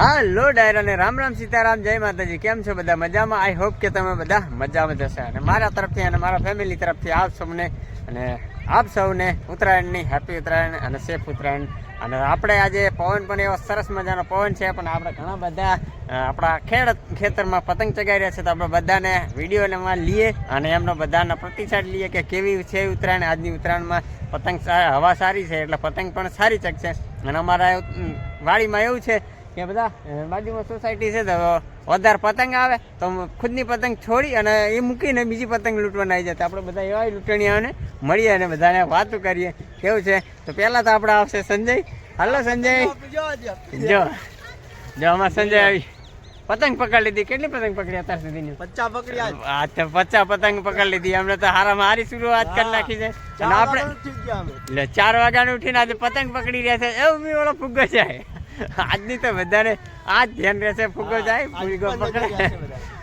હાલો ડાયર અને રામ રામ સીતારામ, જય માતાજી. કેમ છો બધા? મજામાં? આઈ હોપ કે તમે બધા મજામાં જશે અને મારા તરફથી અને મારા ફેમિલી તરફથી આપ સૌને અને આપ સૌને ઉત્તરાયણની હેપી ઉત્તરાયણ અને સેફ ઉત્તરાયણ. અને આપણે આજે પવન પણ એવો સરસ મજાનો પવન છે, પણ આપણે ઘણા બધા આપણા ખેડ ખેતરમાં પતંગ ચગાવી રહ્યા છે, તો આપણે બધાને વિડીયોમાં લઈએ અને એમનો બધાનો પ્રતિસાદ લઈએ કે કેવી છે ઉત્તરાયણ. આજની ઉત્તરાયણમાં પતંગ હવા સારી છે, એટલે પતંગ પણ સારી ચગશે. અને અમારા વાડીમાં એવું છે કે બધા બાજુમાં સોસાયટી છે તો વધારે પતંગ આવે તો ખુદની પતંગ છોડી અને એ મૂકીને બીજી પતંગ લૂંટવાના આવી જતા આપણે બધા એવા લૂંટણીઓને મળીએ અને બધાને વાતો કરીએ. કેવું છે? તો પહેલાં તો આપણે આવશે સંજય. હાલો સંજય. જો જો આમાં સંજય આવી. પતંગ પકડી લીધી. કેટલી પતંગ પકડી અત્યાર સુધીની? પચ્ચા પકડી આ તો પચાસ પતંગ પકડી લીધી. અમને તો હારામાં હારી શરૂઆત કરી નાખી છે. અને આપણે એટલે ચાર વાગ્યાનું ઉઠીને આજે પતંગ પકડી રહ્યા છે. એવું બી ઓલો ફુગ્ગો જાય આજની તો બધાને આ જ ધ્યાન રહેશે ફૂગો જાય ફૂગો પકડે.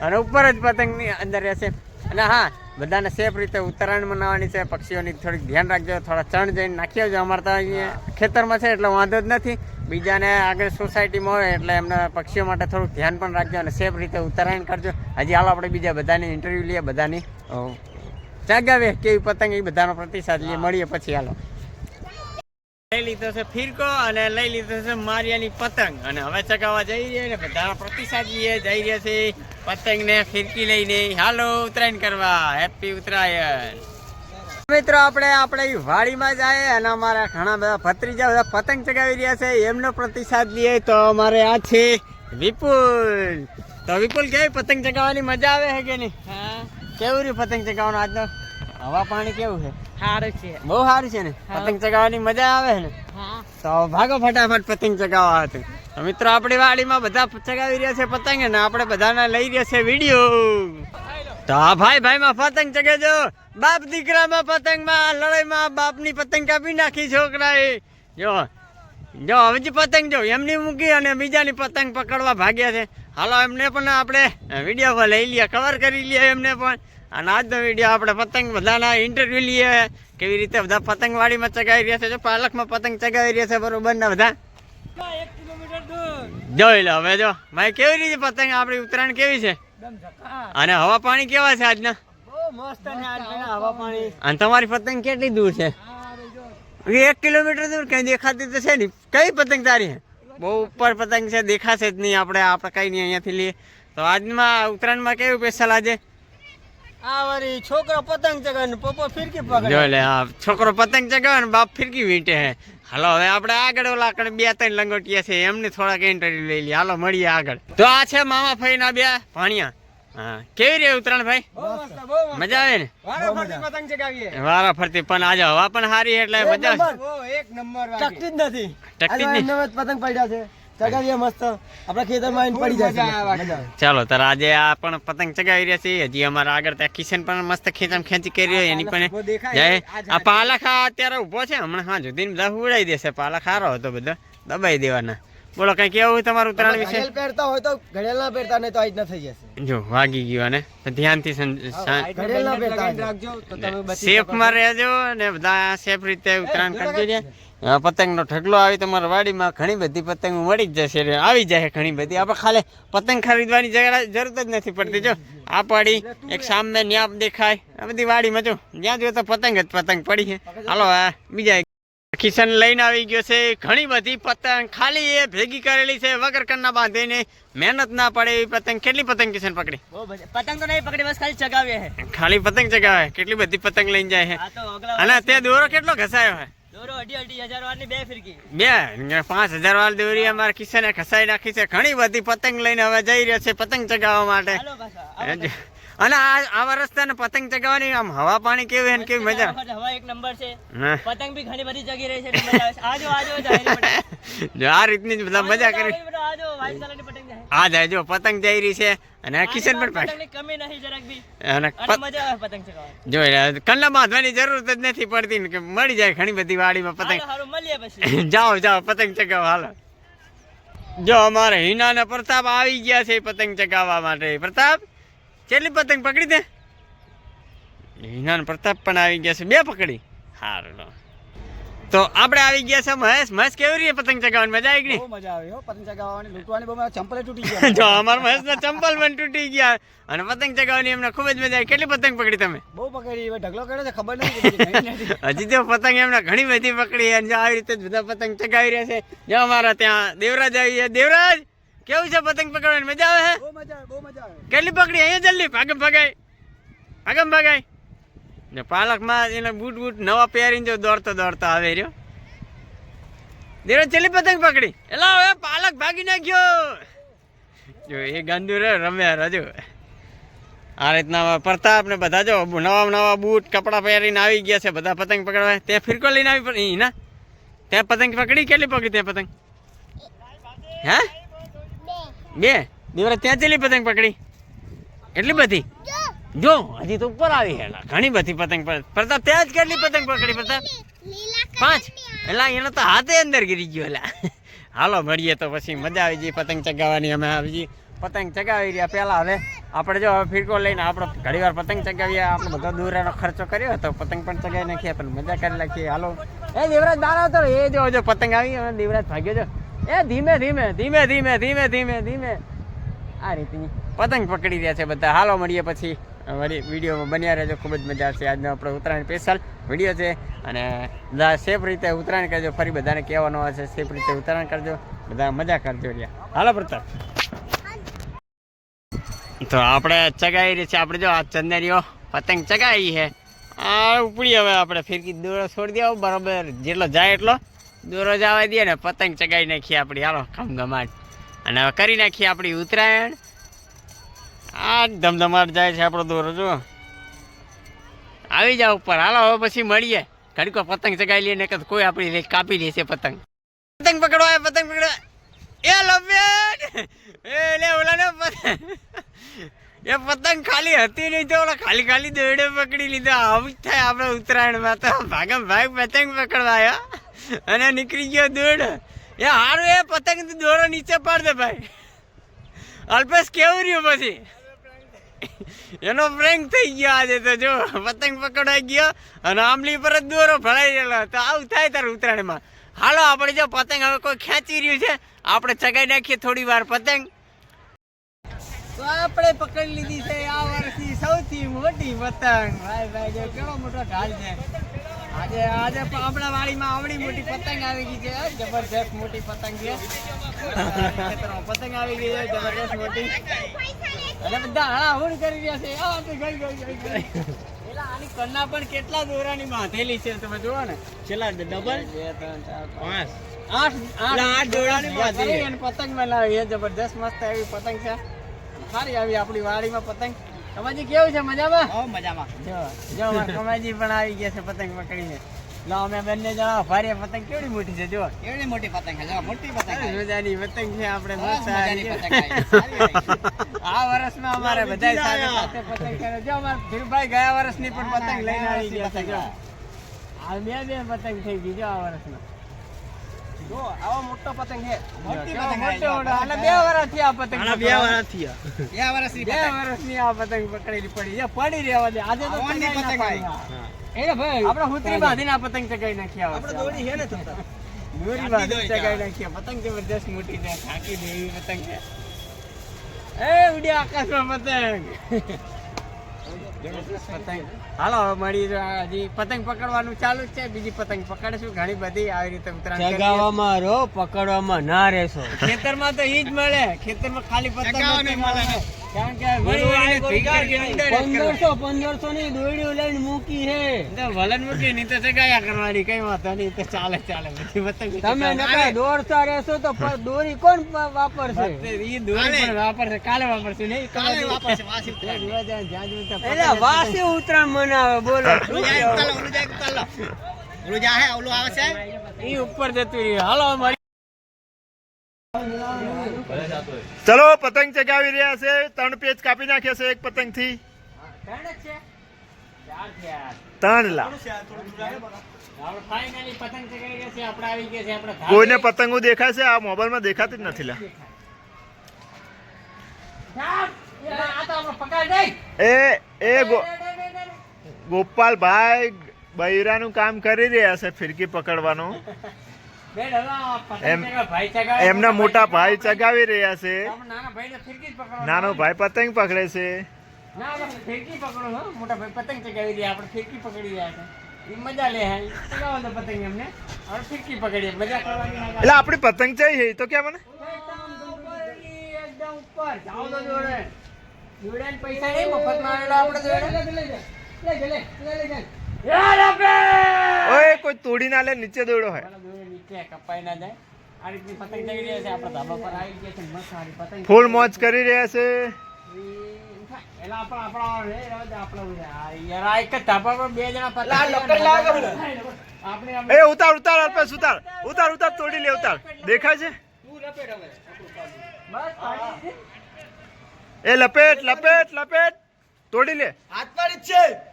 અને ઉપર જ પતંગની અંદર રહેશે. અને હા બધાને સેફ રીતે ઉત્તરાયણ મનાવવાની છે. પક્ષીઓની થોડીક ધ્યાન રાખજો થોડા ચણ જઈને નાખી આવજો અમારે તો અહીંયા ખેતરમાં છે એટલે વાંધો જ નથી. બીજાને આગળ સોસાયટીમાં હોય એટલે એમને પક્ષીઓ માટે થોડુંક ધ્યાન પણ રાખજો અને સેફ રીતે ઉત્તરાયણ કરજો. હજી હાલ આપણે બીજા બધાની ઇન્ટરવ્યૂ લઈએ બધાની અ, ચગાવે કેવી પતંગ એ બધાનો પ્રતિસાદ લઈએ. મળીએ પછી હાલો. લઈ લીધો છે ફિરકો અને લઈ લીધો છે મારિયાની પતંગ. અને હવે ચગાવવા જઈ રહ્યા ને બધા પ્રતિસાદ લઈએ જઈ રહ્યા છે પતંગ ને ફિરકી લઈને. હાલો ઉત્તરાયણ કરવા. હેપી ઉત્તરાયણ. મિત્રો આપણે આપણે વાડીમાં જાય અને અમારા ઘણા બધા ભત્રીજા બધા પતંગ ચગાવી રહ્યા છે. એમનો પ્રતિસાદ લઈએ તો અમારે આ છે વિપુલ. તો વિપુલ કેવી પતંગ ચગાવવાની? મજા આવે છે કે નહીં? કેવું રહ્યું પતંગ ચગાવવાનું આજનો? હવા પાણી કેવું છે? સારું છે. બહુ સારું છે ને? પતંગ ચગાવવાની મજા આવે છે ને? તો ભાગો ફટાફટ પતંગ ચગાવવા હતું તો મિત્રો આપણી વાડીમાં બધા ચગાવી રહ્યા છે પતંગ ને આપણે બધાને લઈ રહ્યા છે વીડિયો. તો આ ભાઈ ભાઈમાં પતંગ ચગાવજો. બાપ દીકરામાં પતંગમાં લડાઈમાં બાપની પતંગ કાપી નાખી છોકરાએ. જો જો હજી પતંગ જો એમની મૂકી અને બીજાની પતંગ પકડવા ભાગ્યા છે. હાલો એમને પણ આપણે વિડીયોમાં લઈ લઈએ કવર કરી લઈએ એમને પણ. અને આજનો વીડિયો આપણે પતંગ બધાના ઇન્ટરવ્યુ લઈએ. કેવી રીતે બધા પતંગવાડીમાં ચગાવી રહ્યા છે જો પાલકમાં પતંગ ચગાવી રહ્યા છે બરોબર ને બધા? જોઈ લો હવે જો. ભાઈ, કેવી રીતે પતંગ આપણી ઉત્તરાયણ કેવી છે? અને હવા પાણી કેવા છે આજના? ને અને તમારી પતંગ કેટલી દૂર છે? એક કિલોમીટર દૂર કઈ દેખાતી તો છે નહીં. કઈ પતંગ તારી બહુ ઉપર પતંગ છે, દેખાશે જ નહીં આપણે આપણે કઈ નહીં અહીંયાથી લઈએ. તો આજમાં ઉત્તરાયણમાં કેવું સ્પેશિયલ આજે? આ વળી છોકરો પતંગ ચગાવે ને પપ્પો ફિરકી જો લે હા છોકરો પતંગ ચગાવે ને બાપ ફિરકી વીંટે હે. હાલો હવે આપણે આગળ ઓલા કણે બે ત્રણ લંગોટિયા છે એમને થોડાક ઇન્ટરવ્યુ લઈ લઈએ હાલો મળીએ આગળ. તો આ છે મામા ફઈના બે ભાણિયા. હા કેવી રે ઉત્તરાયણ ભાઈ? મજા આવે ને? પતંગ ચગાવીએ. વારા ફરતી પણ આજે હવા પણ સારી એટલે મજા એક નંબર ટકતી જ નથી. ટકતી જ નહીં. પતંગ પડ્યા છે. ચગાવીએ મસ્ત. આપણા ખેતરમાં પડી જાય ચાલો તાર આજે આ પણ પતંગ ચગાવી રહ્યા છે હજી અમારા આગળ ત્યાં કિશન પણ મસ્ત ખેંચમ ખેંચી કરી રહ્યો એની પણ ઊભો જાય. આ પાલખા અત્યારે ઊભો છે. હમણાં હા જુદી બધા ઉડાઈ દેશે. પાલખ સારો હતો બધો. દબાઈ દેવાના. બોલો કઈ કેવું તમારું ઉત્તરાયણ વિશે? પહેરતા હોય તો ઘડિયાળ ના પહેરતા નહીં તો આજ ના થઈ જશે. જો વાગી ગયો ને તો ધ્યાનથી ઘડિયાળ ના પહેરતા રાખજો તો તમે બચી સેફમાં રહેજો ને બધા સેફ રીતે ઉત્તરાયણ કરજો પતંગનો ઢગલો આવી તમારા વાડીમાં ઘણી બધી પતંગ મળી જ જશે. આવી જાય ઘણી બધી. આપણે ખાલી પતંગ ખરીદવાની જરૂરત જરૂર જ નથી પડતી. જો આ પાડી એક સામે ન્યાપ દેખાય. આ બધી વાડીમાં જો જ્યાં જો તો પતંગ જ પતંગ પડી છે. હાલો આ બીજા કિશન લઈને આવી ગયો છે. ઘણી બધી પતંગ ખાલી એ ભેગી કરેલી છે. વગર કરના બાંધીને મહેનત ના પડે એવી પતંગ. કેટલી પતંગ કિશન પકડી? પતંગ તો નહીં પકડી બસ ખાલી ચગાવે ખાલી પતંગ ચગાવે. કેટલી બધી પતંગ લઈને જાય છે. અને તે દોરો કેટલો ઘસાયો છે? બે પાંચ હજાર વાળી દોરી અમારા કિશને ખસાઈ નાખી છે. ઘણી બધી પતંગ લઈને હવે જઈ રહ્યા છે પતંગ ચગાવવા માટે. અને આ આવા રસ્તાને પતંગ ચગાવવાની આમ હવા પાણી કેવી અને કેવી મજા? હવા એક નંબર છે. પતંગ બી ઘણી બધી જગી રહી છે. આજો આજો આ રીતની બધા મજા કરી. આજો, કલરની આ જાય જો પતંગ જઈ રહી છે. અને આ કિશન પણ પતંગની કમી નહીં જરાક બી. અને અને મજા આવે પતંગ ચગાવવાની. જો કલ્લા બાંધવાની જરૂર જ નથી પડતી ને કે મળી જાય ઘણી બધી વાડીમાં પતંગ. હાલો, મળીએ પછી. જાઓ જાઓ પતંગ ચગાવો હાલો. જો અમારે હિના ને પ્રતાપ આવી ગયા છે પતંગ ચગાવવા માટે. પ્રતાપ કેટલી પતંગ પકડી દે? હિના ને પ્રતાપ પણ આવી ગયા છે. બે પકડી. લો. તો આપણે આવી ગયા છે મહેશ. મહેશ કેવી રીતે પતંગ ચગાવવાની? મજા આવી ગઈ? મજા આવી હો પતંગ ચગાવવાની લૂંટવાની બહુ ચંપલે તૂટી ગયા. જો અમારા મહેશના ચંપલ પણ તૂટી ગયા. અને પતંગ ચગાવવાની એમને ખૂબ જ મજા આવી. કેટલી પતંગ પકડી તમે? બહુ પકડી હવે ઢગલો કર્યો છે ખબર નથી. હજી તો પતંગ એમને ઘણી બધી પકડી અને જો આવી રીતે બધા પતંગ ચગાવી રહ્યા છે. જો અમારા ત્યાં દેવરાજ આવી છે દેવરાજ કેવું છે પતંગ પકડવાની? મજા આવે હે? બહુ મજા આવે બહુ મજા આવે. કેટલી પકડી? અહીંયા જલ્દી ભાગમ ભગાય. ભાગમ ભગાય. ને પાલકમાં એને બૂટ બૂટ નવા પહેરીને જો દોડતો દોડતો આવે રહ્યો. ધીરો છેલ્લી પતંગ પકડી. એલા હવે પાલક ભાગી નાખ્યો. જો એ ગંદુ રે રમ્યા રજો આ રીતના પ્રતાપ ને બધા જો નવા નવા બૂટ કપડાં પહેરીને આવી ગયા છે બધા પતંગ પકડવા. ત્યાં ફિરકો લઈને આવી પડી. ના. ત્યાં પતંગ પકડી કેટલી પકડી ત્યાં પતંગ? હે? બે. દેવરાજ ત્યાં ચેલી પતંગ પકડી? એટલી બધી? જો, હજી તો ઉપર આવી હેલા ઘણી બધી પતંગ પકડી પ્રતાપ, ત્યાં જ કેટલી પતંગ પકડી પ્રતાપ? પાંચ. એલા એનો તો હાથે અંદર ગીરી ગયો એલા હાલો, મળીએ તો પછી. મજા આવી ગઈ પતંગ ચગાવવાની અમે આવી ગઈ પતંગ ચગાવી રહ્યા. પહેલાં હવે આપણે જો ફિરકો લઈને આપણે ઘણી વાર પતંગ ચગાવીએ. આપણે બધો દૂરનો ખર્ચો કર્યો હતો પતંગ પણ ચગાવી નાખીએ, પણ મજા કરી નાખીએ. હાલો. એ દેવરાજ બહાર આવતો એ જો જો, પતંગ આવી અને દેવરાજ ભાગ્યો, જો. એ ધીમે ધીમે ધીમે ધીમે ધીમે ધીમે ધીમે. આ રીતની પતંગ પકડી રહ્યા છે બધા. હાલો, મળીએ પછી. વળી વિડીયોમાં બન્યા રહેજો. ખૂબ જ મજા આવશે આજનો આપણો ઉત્તરાયણ સ્પેશિયલ વીડિયો છે. અને બધા સેફ રીતે ઉત્તરાયણ કરજો. ફરી બધાને કહેવાનો હશે સેફ રીતે ઉત્તરાયણ કરજો. બધા મજા કરજો રહ્યા. હાલો પ્રતાપ. તો આપણે ચગાવી રહી છે. આપણે જો, આ ચંદનીઓ પતંગ ચગાવી છે. આ ઉપડી હવે આપણે ફિરકી દોરો છોડી દેવો બરાબર જેટલો જાય એટલો દોરો જવા દઈએ ને પતંગ ચગાવી નાખીએ આપણી. હાલો ખમગમાટ અને હવે કરી નાખીએ આપણી ઉત્તરાયણ. આ ધમધમાટ જાય છે આપણો દોરો, જો. આવી જાવ ઉપર. હાલો, હવે પછી મળીએ. ઘડીકો પતંગ ચગાવી લઈએ ને કોઈ આપણી લઈ કાપી લેશે પતંગ. પતંગ પકડો પતંગ પકડો. એ લવ્યાન એ લે, ઓલા ને એ પતંગ ખાલી હતી નહીં, તો ઓલા ખાલી ખાલી દોડે પકડી લીધો. આવું જ થાય આપણે ઉત્તરાયણમાં તો. ભાગમ ભાગ પતંગ પકડવા આવ્યા અને નીકળી ગયો દોડ એ હારું, એ પતંગ દોડો નીચે પાડ દે ભાઈ. અલ્પેશ, કેવું રહ્યું પછી? એનો પ્રેન્ક થઈ ગયો આજે તો જો, પતંગ પકડાઈ ગયો અને આંબલી પર જ દોરો ભરાઈ ગયેલો. તો આવું થાય તારું ઉત્તરાયણમાં. હાલો, આપણે જો પતંગ હવે કોઈ ખેંચી રહ્યું છે, આપણે ચગાઈ નાખીએ થોડી વાર પતંગ. તો આપણે પકડી લીધી છે આ વર્ષની સૌથી મોટી પતંગ. ભાઈ ભાઈ કેવો મોટો ઢાલ છે. આજે આજે પણ આપણા વાડીમાં આવડી મોટી પતંગ આવી ગઈ છે. જબરજસ્ત મોટી પતંગ છે. પતંગ આવી ગઈ છે. જબરજસ્ત મોટી. અને બધા હળાહળ કરી રહ્યા છે. આ તે ગઈ ગઈ ગઈ આની કન્ના પણ કેટલા દોરાની બાંધેલી છે તમે જુઓ ને. છેલ્લા ડબલ બે ત્રણ ચાર પાંચ. આઠ આઠ દોરાની બાંધેલી અને પતંગ છે. જબરજસ્ત મસ્ત એવી પતંગ છે. સારી આવી આપણી વાડીમાં પતંગ. કમાજી કેવું છે? મજામાં? હો મજામાં. જો જો કમાજી પણ આવી ગયા છે પતંગ પકડીને. લો અમે બંને જણા ભારે પતંગ કેવડી મોટી છે જો કેવડી મોટી પતંગ છે? જો મોટી પતંગ છે. મજાની પતંગ છે આપણે મસ્ત. આ વર્ષમાં અમારે બધા સાથે સાથે પતંગ કરે. જો અમારા ધીરુભાઈ ગયા વર્ષની પણ પતંગ લઈને આવી ગયા છે જો. આ બે બે પતંગ થઈ ગઈ જો આ વર્ષમાં. જો આવો મોટો પતંગ છે મોટી પતંગ મોટો મોટો. બે વર્ષથી આ પતંગ પકડવા. બે વર્ષની બે વર્ષની આ પતંગ પકડેલી પડી. છે પડી રહેવા દે આજે તો આવવાની પતંગ આવી. એને ભાઈ આપણે હુતરી બાંધીને આ પતંગ ચગાઈ નાખી આ આપણે. દોરી છે ને તમતાર. દોરી બાંધી ચગાઈ નાખીએ પતંગ જબરદસ્ત મોટી છે. દે પતંગ છે. એ ઉડ્યા આકાશમાં પતંગ. પતંગ હાલો હવે મળી હજી પતંગ પકડવાનું ચાલુ જ છે બીજી પતંગ પકડશું ઘણી બધી આવી રીતે ઉતરાણ કરીએ. ચગાવવામાં રહો પકડવામાં ના રહેશો ખેતરમાં તો ઈ જ મળે ખેતરમાં ખાલી પતંગ મળે. મળે. કારણ કે વળી વળીને ભીગાડીને અંદર જ કરવાની. પંદરસો પંદરસો ની દોરડીઓ લઈને મૂકી છે. તો મૂકી નહીં તો ચગાયા કરવાની કઈ વાંધો નહીં તો ચાલે ચાલે બધી પતંગ તમે નકર દોડતા રહેશો તો દોરી કોણ વાપરશે? ઈ દોરી પણ વાપરશે કાલે વાપરશે નહીં? કાલે વાપરશે, વાસી વાસી ઉત્તરાયણ. મનાવે બોલો ઓલું જાય ઓલું આવે છે ઈ ઉપર જતું રહ્યું હાલો ચલો, પતંગ ચગાવી રહ્યા છે. ત્રણ પેજ કાપી નાખ્યા છે એક પતંગથી ત્રણ જ છે ચાર થયા ત્રણ લા. આપણે ફાઇનલી પતંગ ચગાવી રહ્યા છે આપણે આવી ગયા છે આપણે ધાબે. કોઈને પતંગો દેખાય છે? આ મોબાઈલમાં દેખાતી જ નથી લા. એ એ ગોપાલભાઈ બૈરાનું કામ કરી રહ્યા છે ફિરકી પકડવાનું. એમના મોટા ભાઈ ચગાવી રહ્યા છે નાના ભાઈ પતંગ પકડે છે ના આપણે ફિરકી પકડો હો મોટા ભાઈ પતંગ ચગાવી રહ્યા આપણે ફિરકી પકડી રહ્યા છે મજા લે હે ચગાવો તો પતંગ એમને આપણે ફિરકી પકડીએ મજા કરવાની એટલે આપણી પતંગ જઈ એ તો કે મને ઉપર, જાઓ તો જોડે જોડે પૈસા નહીં મફતમાં આવેલો આપણે જોડે યાર આપે ઓય કોઈ તોડી ના લે નીચે દોડો હોય પેલા કપાઈ ના જાય. આ રીતની પતંગ ચગી રહ્યા છે. આપણા ધાબા પર આવી ગયા છે. મસ્ત સારી પતંગ. ફૂલ મોજ કરી રહ્યા છે. એલા આપણા આપણા રે રહેવા દે આપણા ઉડે. આ યાર આ એક જ ધાબા પર બે જણા પતંગ લપેટ આપણે આપણે એ ઉતાર ઉતાર અલ્પેશ ઉતાર. ઉતાર ઉતાર તોડી લે ઉતાર. દેખાય છે? દીધી. એ લપેટ લપેટ લપેટ. તોડી લે. હાથ પાડી જ છે.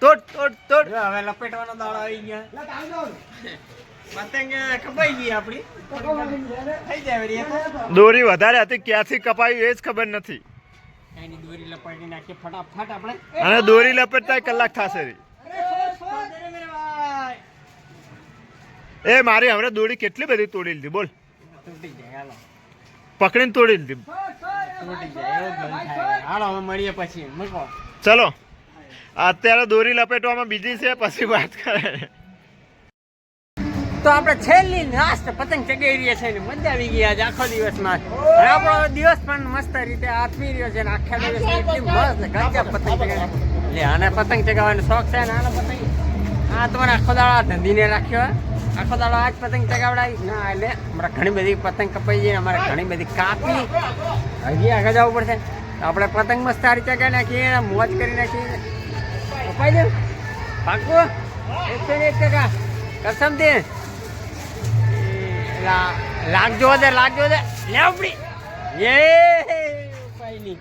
તોડ તોડ તોડ. હવે લપેટવાનો દાડો આવી ગયા. પતંગ કપાઈ ગઈ આપણી. થઈ જાય. દોરી વધારે હતી ક્યાંથી કપાયું એ જ ખબર નથી. એની દોરી લપાટી નાખીએ ફટાફટ આપણે. અને દોરી લપેટતા કલાક થશે. એ મારી હમણાં દોરી કેટલી બધી તોડી લીધી બોલ. પકડીને તોડી લીધી. ચલો. અત્યારે દોરી લપેટવામાં બીજી છે પછી વાત કરે. તો આપણે છેલ્લી લાસ્ટ પતંગ ચગાવી રહ્યા છે ને મજા આવી ગઈ આજે આખો દિવસમાં. અને આપણો દિવસ પણ મસ્ત રીતે આથમી રહ્યો છે ને આખા દિવસ એટલી મસ્ત ગજબ પતંગ ચગાવી લે આને પતંગ ચગાવવાનો શોખ છે ને આને પતંગ. આ તમારે આખો દાડો ધંધીને રાખ્યો આખો દાડો આજ પતંગ ચગાવડાવી. ના એટલે અમારે ઘણી બધી પતંગ કપાઈ ગઈ અમારે ઘણી બધી કાપી. હજી આગળ જવું પડશે. આપણે પતંગ મસ્ત સારી ચગાવી નાખીએ મોજ કરી નાખીએ. કપાઈ દે પાકું એકસો ને એક ટકા. કસમ દે. લા- લાગજો દે લાગજો દે. લે ઉપડી. યે પાઈની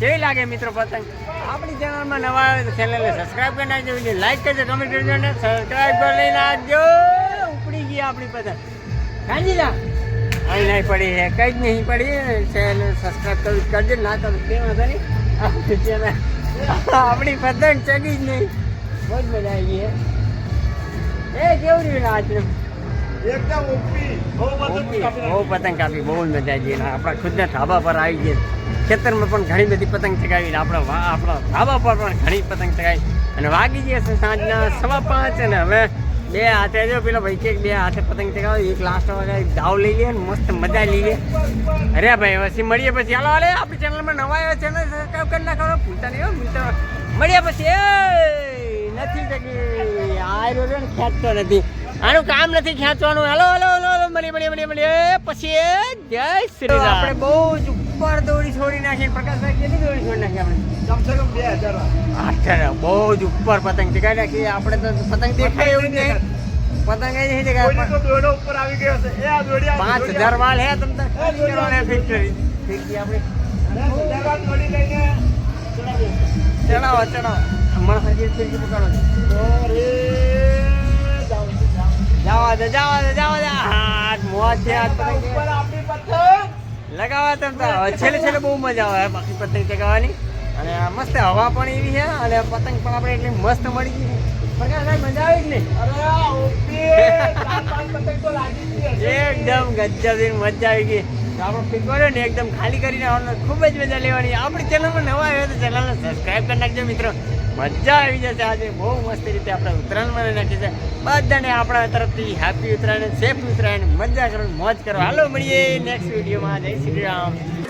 કેવી લાગે મિત્રો પતંગ? આપણી ચેનલમાં નવા આવે તો ચેનલને સબસ્ક્રાઇબ કરી નાખજો વીડિયો લાઈક કરજો કમેન્ટ કરજો ને સબસ્ક્રાઈબ કરી લઈને આવજો ઉપડી ગઈ આપણી પતંગ. ગાંધી લા. અહીં નહીં પડી છે કઈ જ નહીં પડી. ચેનલ સબસ્ક્રાઈબ કરવી કરજો ના કરું તે વાંધો નહીં. આપણી પતંગ ચગી જ નહીં. બહુ જ મજા આવી ગઈ એ કેવું રહ્યું આજનું બહુ પતંગ કાપી બહુ જ મજા આવી ગઈ. આપણા ખુદના ધાબા પર આવી ગઈ. ખેતરમાં પણ ઘણી બધી પતંગ ચગાવી આપણા આપણા ધાબા પર પણ ઘણી પતંગ ચગાવી. અને વાગી ગયા છે સાંજના સવા પાંચ અને હવે બે હાથે જો, પેલો ભાઈ કે બે હાથે પતંગ ચગાવે, એક લાસ્ટ વાગે દાવ લઈ લે, મસ્ત મજા લઈ લે. અરે ભાઈ, પછી મળીએ પછી. હાલો, હાલે આપણી ચેનલમાં નવા આવ્યા ચેનલ સબસ્ક્રાઈબ કરી નાખો. ભૂલતા નહીં મિત્રો. મળીએ પછી. નથી જગી. આ રહ્યો છે ને, ખેંચતો નથી. આનું કામ નથી ખેંચવાનું. હાલો હાલો હાલો હાલો, મળીએ મળીએ મળીએ મળીએ. પછી જય શ્રી રામ. આપણે બહુ જ ઉપર દોડી છોડી નાખી પ્રકાશભાઈ કેટલી દોડી છોડી નાખી આપણે? કમસે કમ બે હજાર આઠ બહુ જ ઉપર પતંગ ચગાવી નાખી. આપણે તો પતંગ દેખાય એવું નહીં પતંગ એ નહીં દેખાય તો ઉપર આવી ગયો છે. એ આ દોડી પાંચ હજાર વાળ હે આપણે. દોડી લઈને ચડાવો ચડાવો. હમણાં હજી ફિરકી પકડો. દે જવા દે જવા દે. હાથ મોજ છે હાથ પતંગ. ઉપર આપણી પતંગ લગાવવા તમ તો છેલ્લે છેલ્લે બહુ મજા આવે બાકી પતંગ ચગાવવાની. અને મસ્ત હવા પણ એવી છે અને પતંગ પણ આપણે એટલી મસ્ત મળી ગઈ પ્રકાશભાઈ મજા આવી જ નહીં. એકદમ ગજબની મજા આવી ગઈ. આપણો ફિગર ને એકદમ ખાલી કરીને આવવાનો ખૂબ જ મજા લેવાની. આપણી ચેનલમાં નવા આવ્યો તો ચેનલને સબસ્ક્રાઈબ કરી નાખજો મિત્રો. મજા આવી જશે આજે. બહુ મસ્ત રીતે આપણે ઉત્તરાયણ મને નાખી છે. બધાને આપણા તરફથી હેપી ઉત્તરાયણ સેફ ઉત્તરાયણ. મજા કરો મોજ કરો હાલો મળીએ નેક્સ્ટ વિડીયોમાં જય શ્રી રામ.